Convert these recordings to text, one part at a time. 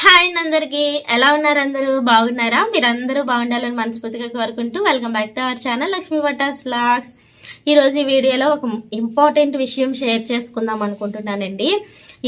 Hi అండి అందరికీ. ఎలా ఉన్నారు అందరూ? బాగున్నారా? మీరందరూ బాగుండాలని మనస్ఫూర్తిగా కోరుకుంటూ welcome back to our channel Lakshmi Bhatta's vlogs ఈరోజు ఈ వీడియోలో ఒక ఇంపార్టెంట్ విషయం షేర్ చేసుకుందాం అనుకుంటున్నానండి.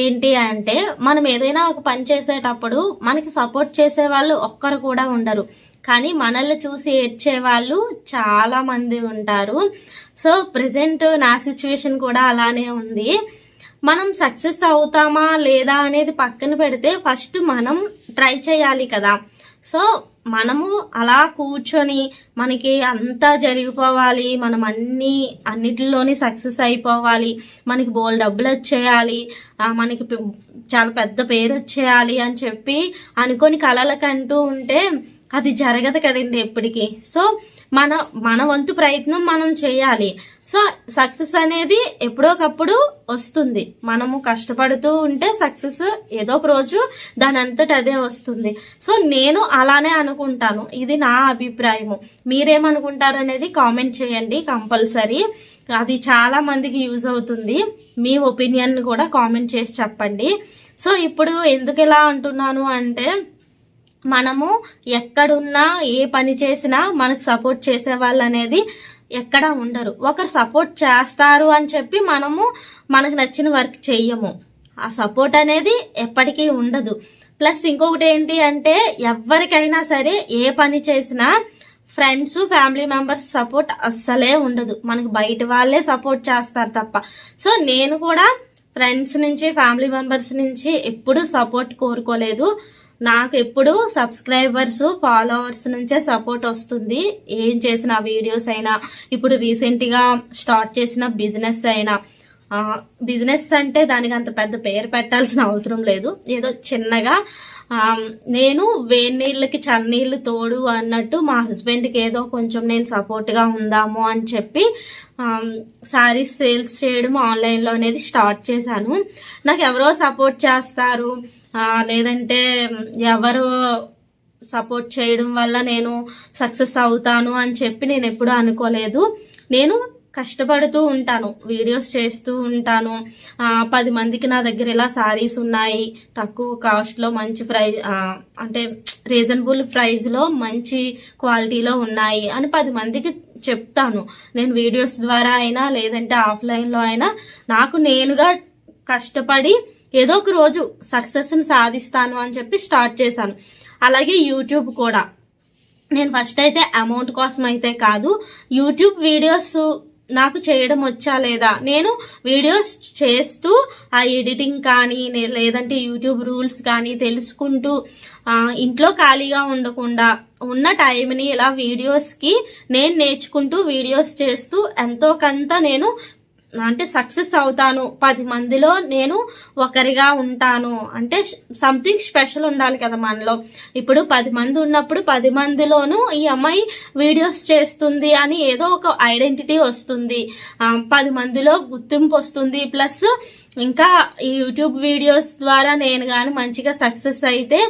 ఏంటి అంటే మనం ఏదైనా ఒక పని చేసేటప్పుడు మనకి సపోర్ట్ చేసే వాళ్ళు ఒక్కరు కూడా ఉండరు. కానీ మనల్ని చూసి ఏడ్చే వాళ్ళు చాలామంది ఉంటారు. సో ప్రజెంట్ నా సిచ్యువేషన్ కూడా అలానే ఉంది. మనం సక్సెస్ అవుతామా లేదా అనేది పక్కన పెడితే ఫస్ట్ మనం ట్రై చేయాలి కదా. సో మనము అలా కూర్చొని మనకి అంతా జరిగిపోవాలి మనం అన్ని అన్నిటిలోని సక్సెస్ అయిపోవాలి మనకి బోల్ డబ్బులు వచ్చేయాలి మనకి చాలా పెద్ద పేరు వచ్చేయాలి అని చెప్పి అనుకొని కలలకంటూ ఉంటే అది జరగదు కదండి ఎప్పటికీ. సో మన మన వంతు ప్రయత్నం మనం చేయాలి. సో సక్సెస్ అనేది ఎప్పుడోకప్పుడు వస్తుంది. మనము కష్టపడుతూ ఉంటే సక్సెస్ ఏదో ఒక రోజు దాని అంతట అదే వస్తుంది. సో నేను అలానే అనుకుంటాను. ఇది నా అభిప్రాయము. మీరేమనుకుంటారు అనేది కామెంట్ చేయండి కంపల్సరీ. అది చాలా మందికి యూజ్ అవుతుంది. మీ ఒపీనియన్ కూడా కామెంట్ చేసి చెప్పండి. సో ఇప్పుడు ఎందుకు ఇలా అంటున్నాను అంటే మనము ఎక్కడున్నా ఏ పని చేసినా మనకు సపోర్ట్ చేసే వాళ్ళు అనేది ఎక్కడ ఉండరు. ఒకరు సపోర్ట్ చేస్తారు అని చెప్పి మనము మనకు నచ్చిన వర్క్ చెయ్యము. ఆ సపోర్ట్ అనేది ఎప్పటికీ ఉండదు. ప్లస్ ఇంకొకటి ఏంటి అంటే ఎవరికైనా సరే ఏ పని చేసినా ఫ్రెండ్స్ ఫ్యామిలీ మెంబర్స్ సపోర్ట్ అస్సలే ఉండదు. మనకి బయట వాళ్ళే సపోర్ట్ చేస్తారు తప్ప. సో నేను కూడా ఫ్రెండ్స్ నుంచి ఫ్యామిలీ మెంబర్స్ నుంచి ఎప్పుడూ సపోర్ట్ కోరుకోలేదు. నాకు ఎప్పుడు సబ్స్క్రైబర్స్ ఫాలోవర్స్ నుంచే సపోర్ట్ వస్తుంది. ఏం చేసిన వీడియోస్ అయినా ఇప్పుడు రీసెంట్గా స్టార్ట్ చేసిన బిజినెస్ అయినా బిజినెస్ అంటే దానికి అంత పెద్ద పేరు పెట్టాల్సిన అవసరం లేదు. ఏదో చిన్నగా నేను వేడి నీళ్ళకి చన్నీళ్ళు తోడు అన్నట్టు మా హస్బెండ్కి ఏదో కొంచెం నేను సపోర్ట్గా ఉందాము అని చెప్పి శారీస్ సేల్స్ చేయడం ఆన్లైన్లో అనేది స్టార్ట్ చేశాను. నాకు ఎవరో సపోర్ట్ చేస్తారు. లేదంటే ఎవరు సపోర్ట్ చేయడం వల్ల నేను సక్సెస్ అవుతాను అని చెప్పి నేను ఎప్పుడూ అనుకోలేదు. నేను కష్టపడుతూ ఉంటాను. వీడియోస్ చేస్తూ ఉంటాను. పది మందికి నా దగ్గర ఇలా శారీస్ ఉన్నాయి. తక్కువ కాస్ట్లో మంచి ప్రై అంటే రీజనబుల్ ప్రైస్లో మంచి క్వాలిటీలో ఉన్నాయి అని పది మందికి చెప్తాను. నేను వీడియోస్ ద్వారా అయినా లేదంటే ఆఫ్లైన్లో అయినా నాకు నేనుగా కష్టపడి ఏదో ఒక రోజు సక్సెస్ని సాధిస్తాను అని చెప్పి స్టార్ట్ చేశాను. అలాగే యూట్యూబ్ కూడా. నేను ఫస్ట్ అయితే అమౌంట్ కోసం అయితే కాదు యూట్యూబ్ వీడియోస్ నాకు చేయడం వచ్చా లేదా? నేను వీడియోస్ చేస్తూ ఆ ఎడిటింగ్ కానీ లేదంటే యూట్యూబ్ రూల్స్ కానీ తెలుసుకుంటూ ఇంట్లో ఖాళీగా ఉండకుండా ఉన్న టైంని ఇలా వీడియోస్కి నేను నేర్చుకుంటూ వీడియోస్ చేస్తూ ఎంతో కొంత నేను అంటే సక్సెస్ అవుతాను. పది మందిలో నేను ఒకరిగా ఉంటాను. అంటే సంథింగ్ స్పెషల్ ఉండాలి కదా మనలో. ఇప్పుడు పది మంది ఉన్నప్పుడు పది మందిలోనూ ఈ అమ్మాయి వీడియోస్ చేస్తుంది అని ఏదో ఒక ఐడెంటిటీ వస్తుంది. పది మందిలో గుర్తింపు వస్తుంది. ప్లస్ ఇంకా ఈ యూట్యూబ్ వీడియోస్ ద్వారా నేను కానీ మంచిగా సక్సెస్ అయితే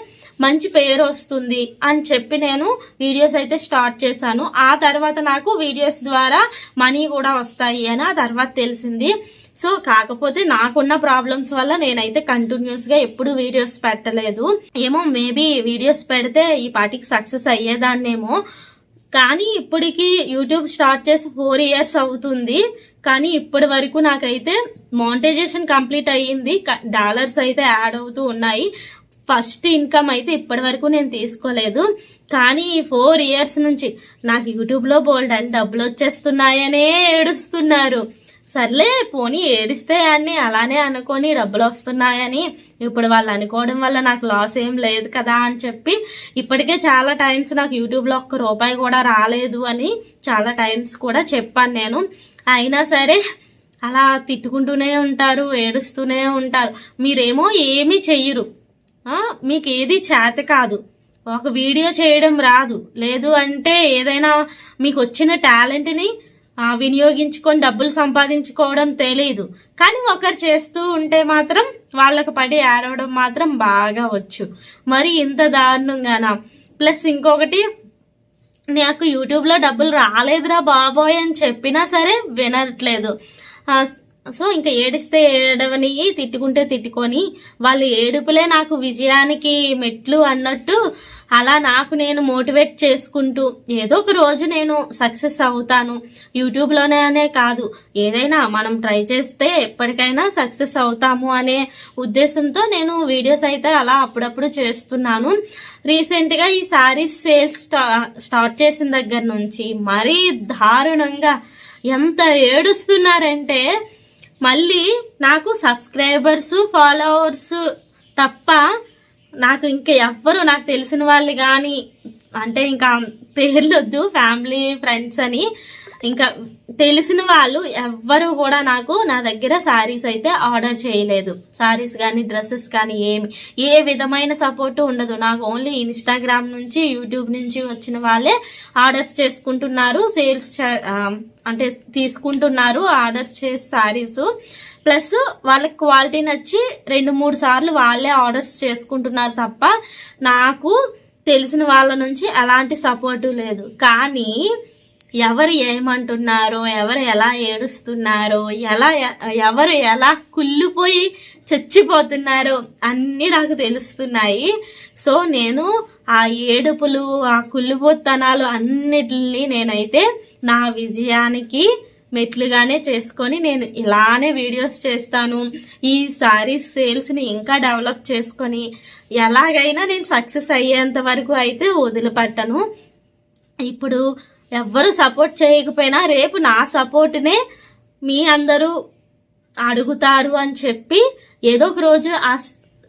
మంచి పేరు వస్తుంది అని చెప్పి నేను వీడియోస్ అయితే స్టార్ట్ చేశాను. ఆ తర్వాత నాకు వీడియోస్ ద్వారా మనీ కూడా వస్తాయి అని ఆ తర్వాత తెలిసింది. సో కాకపోతే నాకున్న ప్రాబ్లమ్స్ వల్ల నేనైతే కంటిన్యూస్గా ఎప్పుడు వీడియోస్ పెట్టలేదు. ఏమో మేబీ వీడియోస్ పెడితే ఈ పాటికి సక్సెస్ అయ్యేదాన్నేమో. కానీ ఇప్పటికి యూట్యూబ్ స్టార్ట్ చేసి ఫోర్ ఇయర్స్ అవుతుంది. కానీ ఇప్పటి వరకు నాకైతే మానిటైజేషన్ కంప్లీట్ అయ్యింది. డాలర్స్ అయితే యాడ్ అవుతూ ఉన్నాయి. ఫస్ట్ ఇన్కమ్ అయితే ఇప్పటి వరకు నేను తీసుకోలేదు. కానీ ఈ ఫోర్ ఇయర్స్ నుంచి నాకు యూట్యూబ్లో బోల్డ్ అని డబ్బులు వచ్చేస్తున్నాయనే ఏడుస్తున్నారు. సర్లే పోనీ ఏడిస్తే అన్ని అలానే అనుకొని డబ్బులు వస్తున్నాయని ఇప్పుడు వాళ్ళు అనుకోవడం వల్ల నాకు లాస్ ఏం లేదు కదా అని చెప్పి ఇప్పటికే చాలా టైమ్స్ నాకు యూట్యూబ్లో ఒక్క రూపాయి కూడా రాలేదు అని చాలా టైమ్స్ కూడా చెప్పాను నేను. అయినా సరే అలా తిట్టుకుంటూనే ఉంటారు ఏడుస్తూనే ఉంటారు. మీరేమో ఏమీ చెయ్యరు. మీకు ఏది చేత కాదు. ఒక వీడియో చేయడం రాదు. లేదు అంటే ఏదైనా మీకు వచ్చిన టాలెంట్ని వినియోగించుకొని డబ్బులు సంపాదించుకోవడం తెలియదు కానీ ఒకరు చేస్తూ ఉంటే మాత్రం వాళ్ళకి పడి ఆడవడం మాత్రం బాగా వచ్చు. మరి ఇంత దారుణంగానా? ప్లస్ ఇంకొకటి నాకు యూట్యూబ్లో డబ్బులు రాలేదురా బాబోయ్ అని చెప్పినా సరే వినట్లేదు. సో ఇంకా ఏడిస్తే ఏడవని తిట్టుకుంటే తిట్టుకొని వాళ్ళు ఏడుపులే నాకు విజయానికి మెట్లు అన్నట్టు అలా నాకు నేను మోటివేట్ చేసుకుంటూ ఏదో ఒక రోజు నేను సక్సెస్ అవుతాను. యూట్యూబ్లోనే అనే కాదు ఏదైనా మనం ట్రై చేస్తే ఎప్పటికైనా సక్సెస్ అవుతాము అనే ఉద్దేశంతో నేను వీడియోస్ అయితే అలా అప్పుడప్పుడు చేస్తున్నాను. రీసెంట్గా ఈ శారీస్ సేల్స్ స్టార్ట్ చేసిన దగ్గర నుంచి మరీ దారుణంగా ఎంత ఏడుస్తున్నారంటే మళ్ళీ నాకు సబ్స్క్రైబర్స్ ఫాలోవర్స్ తప్ప నాకు ఇంకా ఎవ్వరు నాకు తెలిసిన వాళ్ళు కానీ అంటే ఇంకా పేర్లు వద్దు ఫ్యామిలీ ఫ్రెండ్స్ అని. ఇంకా తెలిసిన వాళ్ళు ఎవ్వరు కూడా నాకు నా దగ్గర శారీస్ అయితే ఆర్డర్ చేయలేదు. శారీస్ కానీ డ్రెస్సెస్ కానీ ఏమి ఏ విధమైన సపోర్టు ఉండదు. నాకు ఓన్లీ ఇన్స్టాగ్రామ్ నుంచి యూట్యూబ్ నుంచి వచ్చిన వాళ్ళే ఆర్డర్స్ చేసుకుంటున్నారు సేల్స్ అంటే తీసుకుంటున్నారు ఆర్డర్స్ చేసి శారీస్ ప్లస్ వాళ్ళకి క్వాలిటీ నచ్చి రెండు మూడు సార్లు వాళ్ళే ఆర్డర్స్ చేసుకుంటున్నారు తప్ప నాకు తెలిసిన వాళ్ళ నుంచి ఎలాంటి సపోర్టు లేదు. కానీ ఎవరు ఏమంటున్నారో ఎవరు ఎలా ఏడుస్తున్నారో ఎలా ఎవరు ఎలా కుళ్ళిపోయి చచ్చిపోతున్నారో అన్నీ నాకు తెలుస్తున్నాయి. సో నేను ఆ ఏడుపులు ఆ కుళ్ళిపోతనాలు అన్నిటిని నేనైతే నా విజయానికి మెట్లుగానే చేసుకొని నేను ఇలానే వీడియోస్ చేస్తాను. ఈ సారీస్ సేల్స్ని ఇంకా డెవలప్ చేసుకొని ఎలాగైనా నేను సక్సెస్ అయ్యేంత వరకు అయితే వదిలిపెట్టను. ఇప్పుడు ఎవ్వరు సపోర్ట్ చేయకపోయినా రేపు నా సపోర్ట్నే మీ అందరూ అడుగుతారు అని చెప్పి ఏదో ఒక రోజు ఆ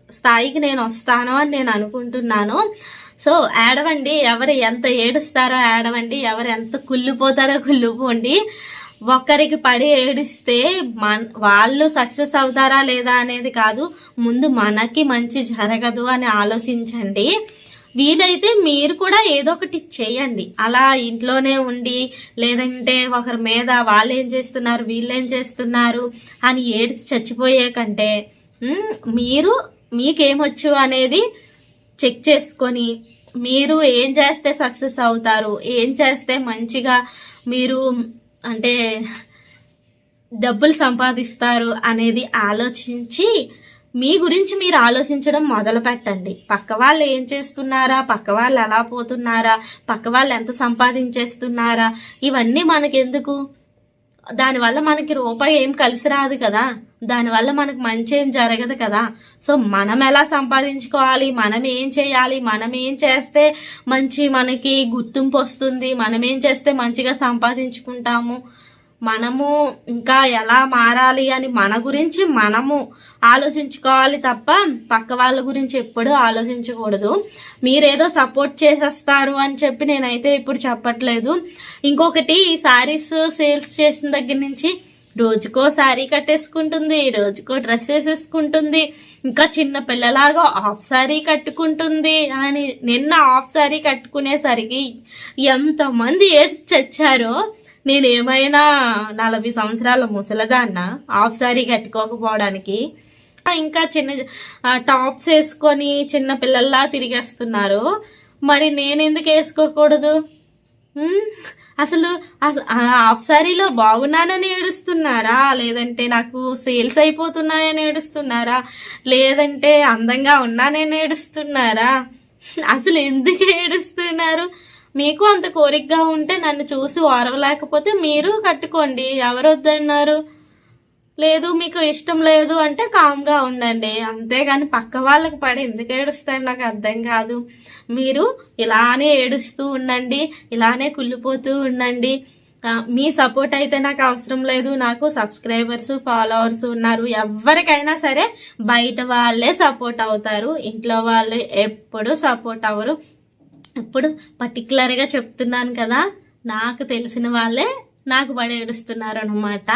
స్థాయికి నేను వస్తాను అని నేను అనుకుంటున్నాను. సో ఏడవండి ఎవరు ఎంత ఏడుస్తారో ఏడవండి ఎవరు ఎంత కుళ్ళిపోతారో కుళ్ళిపోండి. ఒకరికి పడి ఏడిస్తే మన వాళ్ళు సక్సెస్ అవుతారా లేదా అనేది కాదు ముందు మనకి మంచి జరగదు అని ఆలోచించండి. వీలైతే మీరు కూడా ఏదో ఒకటి చేయండి. అలా ఇంట్లోనే ఉండి లేదంటే ఒకరి మీద వాళ్ళు ఏం చేస్తున్నారు వీళ్ళు ఏం చేస్తున్నారు అని ఏడ్చి చచ్చిపోయే కంటే మీరు మీకేమొచ్చు అనేది చెక్ చేసుకొని మీరు ఏం చేస్తే సక్సెస్ అవుతారు ఏం చేస్తే మంచిగా మీరు అంటే డబ్బులు సంపాదిస్తారు అనేది ఆలోచించి మీ గురించి మీరు ఆలోచించడం మొదలు పెట్టండి. పక్క వాళ్ళు ఏం చేస్తున్నారా? పక్క వాళ్ళు ఎలా పోతున్నారా? పక్క వాళ్ళు ఎంత సంపాదించేస్తున్నారా? ఇవన్నీ మనకెందుకు? దానివల్ల మనకి రూపాయి ఏం కలిసి రాదు కదా. దానివల్ల మనకు మంచి ఏం జరగదు కదా. సో మనం ఎలా సంపాదించుకోవాలి? మనం ఏం చేయాలి? మనం ఏం చేస్తే మంచి మనకి గుర్తింపు వస్తుంది? మనం ఏం చేస్తే మంచిగా సంపాదించుకుంటాము? మనము ఇంకా ఎలా మారాలి అని మన గురించి మనము ఆలోచించుకోవాలి తప్ప పక్క వాళ్ళ గురించి ఎప్పుడూ ఆలోచించకూడదు. మీరేదో సపోర్ట్ చేసేస్తారు అని చెప్పి నేనైతే ఇప్పుడు చెప్పట్లేదు. ఇంకొకటి ఈ శారీస్ సేల్స్ చేసిన దగ్గర నుంచి రోజుకో శారీ కట్టేసుకుంటుంది రోజుకో డ్రెస్ వేసేసుకుంటుంది ఇంకా చిన్న పిల్లలాగా ఆఫ్ శారీ కట్టుకుంటుంది అని నిన్న ఆఫ్ శారీ కట్టుకునేసరికి ఎంతమంది ఏడ్చి చచ్చారో నేను ఏమైనా నలభై సంవత్సరాల ముసలదాన్న హాఫ్ సారీ కట్టుకోకపోవడానికి ఇంకా చిన్న టాప్స్ వేసుకొని చిన్న పిల్లల్లా తిరిగేస్తున్నారు. మరి నేను ఎందుకు వేసుకోకూడదు అసలు హాఫ్ సారీలో బాగున్నానని ఏడుస్తున్నారా? లేదంటే నాకు సేల్స్ అయిపోతున్నాయని ఏడుస్తున్నారా? లేదంటే అందంగా ఉన్నానని ఏడుస్తున్నారా? అసలు ఎందుకు ఏడుస్తున్నారు? మీకు అంత కోరికగా ఉంటే నన్ను చూసి ఓరవలేకపోతే మీరు కట్టుకోండి. ఎవరు వద్దన్నారు లేదు మీకు ఇష్టం లేదు అంటే కామ్గా ఉండండి. అంతేగాని పక్క వాళ్ళకి పడి ఎందుకు ఏడుస్తారు? నాకు అర్థం కాదు. మీరు ఇలానే ఏడుస్తూ ఉండండి ఇలానే కుళ్ళిపోతూ ఉండండి. మీ సపోర్ట్ అయితే నాకు అవసరం లేదు. నాకు సబ్స్క్రైబర్స్ ఫాలోవర్స్ ఉన్నారు. ఎవరికైనా సరే బయట వాళ్ళే సపోర్ట్ అవుతారు. ఇంట్లో వాళ్ళు ఎప్పుడూ సపోర్ట్ అవ్వరు. ఇప్పుడు పర్టికులర్గా చెప్తున్నాను కదా నాకు తెలిసిన వాళ్ళే నాకు పడి ఏడుస్తున్నారు అనమాట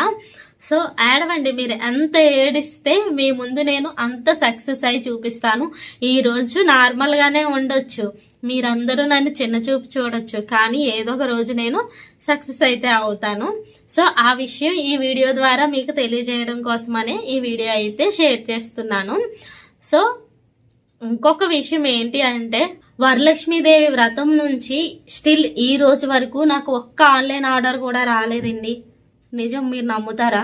సో ఏడవండి మీరు ఎంత ఏడిస్తే మీ ముందు నేను అంత సక్సెస్ అయి చూపిస్తాను. ఈరోజు నార్మల్గానే ఉండొచ్చు. మీరందరూ నన్ను చిన్న చూపు చూడొచ్చు కానీ ఏదో ఒక రోజు నేను సక్సెస్ అయితే అవుతాను. సో ఆ విషయం ఈ వీడియో ద్వారా మీకు తెలియజేయడం కోసమనే ఈ వీడియో అయితే షేర్ చేస్తున్నాను. సో ఇంకొక విషయం ఏంటి అంటే వరలక్ష్మీదేవి వ్రతం నుంచి స్టిల్ ఈ రోజు వరకు నాకు ఒక్క ఆన్లైన్ ఆర్డర్ కూడా రాలేదండి. నిజం మీరు నమ్ముతారా?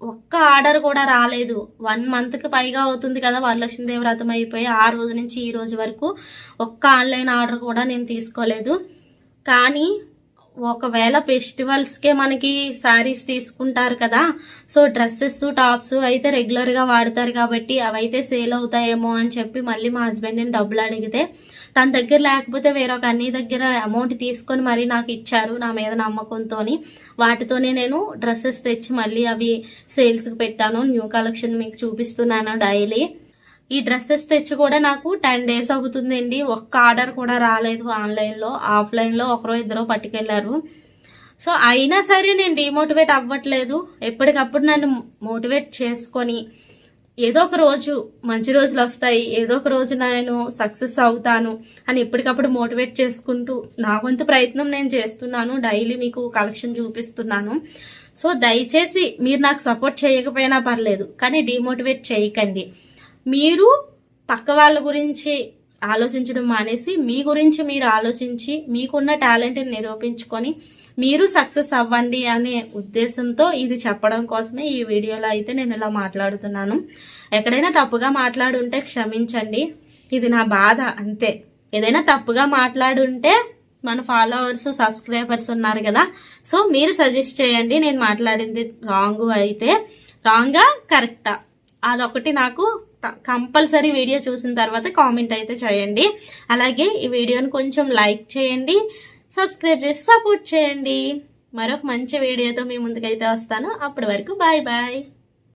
ఒక్క ఆర్డర్ కూడా రాలేదు. వన్ మంత్కి పైగా అవుతుంది కదా వరలక్ష్మీదేవి వ్రతం అయిపోయి ఆ రోజు నుంచి ఈ రోజు వరకు ఒక్క ఆన్లైన్ ఆర్డర్ కూడా నేను తీసుకోలేదు. కానీ ఒకవేళ ఫెస్టివల్స్కే మనకి శారీస్ తీసుకుంటారు కదా సో డ్రెస్సెస్ టాప్స్ అయితే రెగ్యులర్గా వాడతారు కాబట్టి అవైతే సేల్ అవుతాయేమో అని చెప్పి మళ్ళీ మా హస్బెండ్ని డబ్బులు అడిగితే తన దగ్గర లేకపోతే వేరొక అన్ని దగ్గర అమౌంట్ తీసుకొని మరీ నాకు ఇచ్చారు నా మీద నమ్మకంతో వాటితోనే నేను డ్రెస్సెస్ తెచ్చి మళ్ళీ అవి సేల్స్కి పెట్టాను. న్యూ కలెక్షన్ మీకు చూపిస్తున్నాను డైలీ. ఈ డ్రెస్సెస్ తెచ్చి కూడా నాకు టెన్ డేస్ అవుతుందండి. ఒక్క ఆర్డర్ కూడా రాలేదు ఆన్లైన్లో ఆఫ్లైన్లో ఒకరో ఇద్దరో పట్టుకెళ్ళారు సో అయినా సరే నేను డిమోటివేట్ అవ్వట్లేదు. ఎప్పటికప్పుడు నన్ను మోటివేట్ చేసుకొని ఏదో ఒక రోజు మంచి రోజులు వస్తాయి ఏదో ఒక రోజు నేను సక్సెస్ అవుతాను అని ఎప్పటికప్పుడు మోటివేట్ చేసుకుంటూ నా వంతు ప్రయత్నం నేను చేస్తున్నాను. డైలీ మీకు కలెక్షన్ చూపిస్తున్నాను. సో దయచేసి మీరు నాకు సపోర్ట్ చేయకపోయినా పర్లేదు కానీ డిమోటివేట్ చేయకండి. మీరు పక్క వాళ్ళ గురించి ఆలోచించడం మానేసి మీ గురించి మీరు ఆలోచించి మీకున్న టాలెంట్ని నిరూపించుకొని మీరు సక్సెస్ అవ్వండి అనే ఉద్దేశంతో ఇది చెప్పడం కోసమే ఈ వీడియోలో అయితే నేను ఇలా మాట్లాడుతున్నాను. ఎక్కడైనా తప్పుగా మాట్లాడుంటే క్షమించండి. ఇది నా బాధ అంతే. ఏదైనా తప్పుగా మాట్లాడుంటే మన ఫాలోవర్స్ సబ్స్క్రైబర్స్ ఉన్నారు కదా. సో మీరు సజెస్ట్ చేయండి నేను మాట్లాడింది రాంగ్ అయితే. రాంగా కరెక్టా? అదొకటి నాకు కంపల్సరీ వీడియో చూసిన తర్వాత కామెంట్ అయితే చేయండి. అలాగే ఈ వీడియోని కొంచెం లైక్ చేయండి సబ్స్క్రైబ్ చేసి సపోర్ట్ చేయండి. మరొక మంచి వీడియోతో మీ ముందుకైతే వస్తాను. అప్పటి వరకు బాయ్ బాయ్.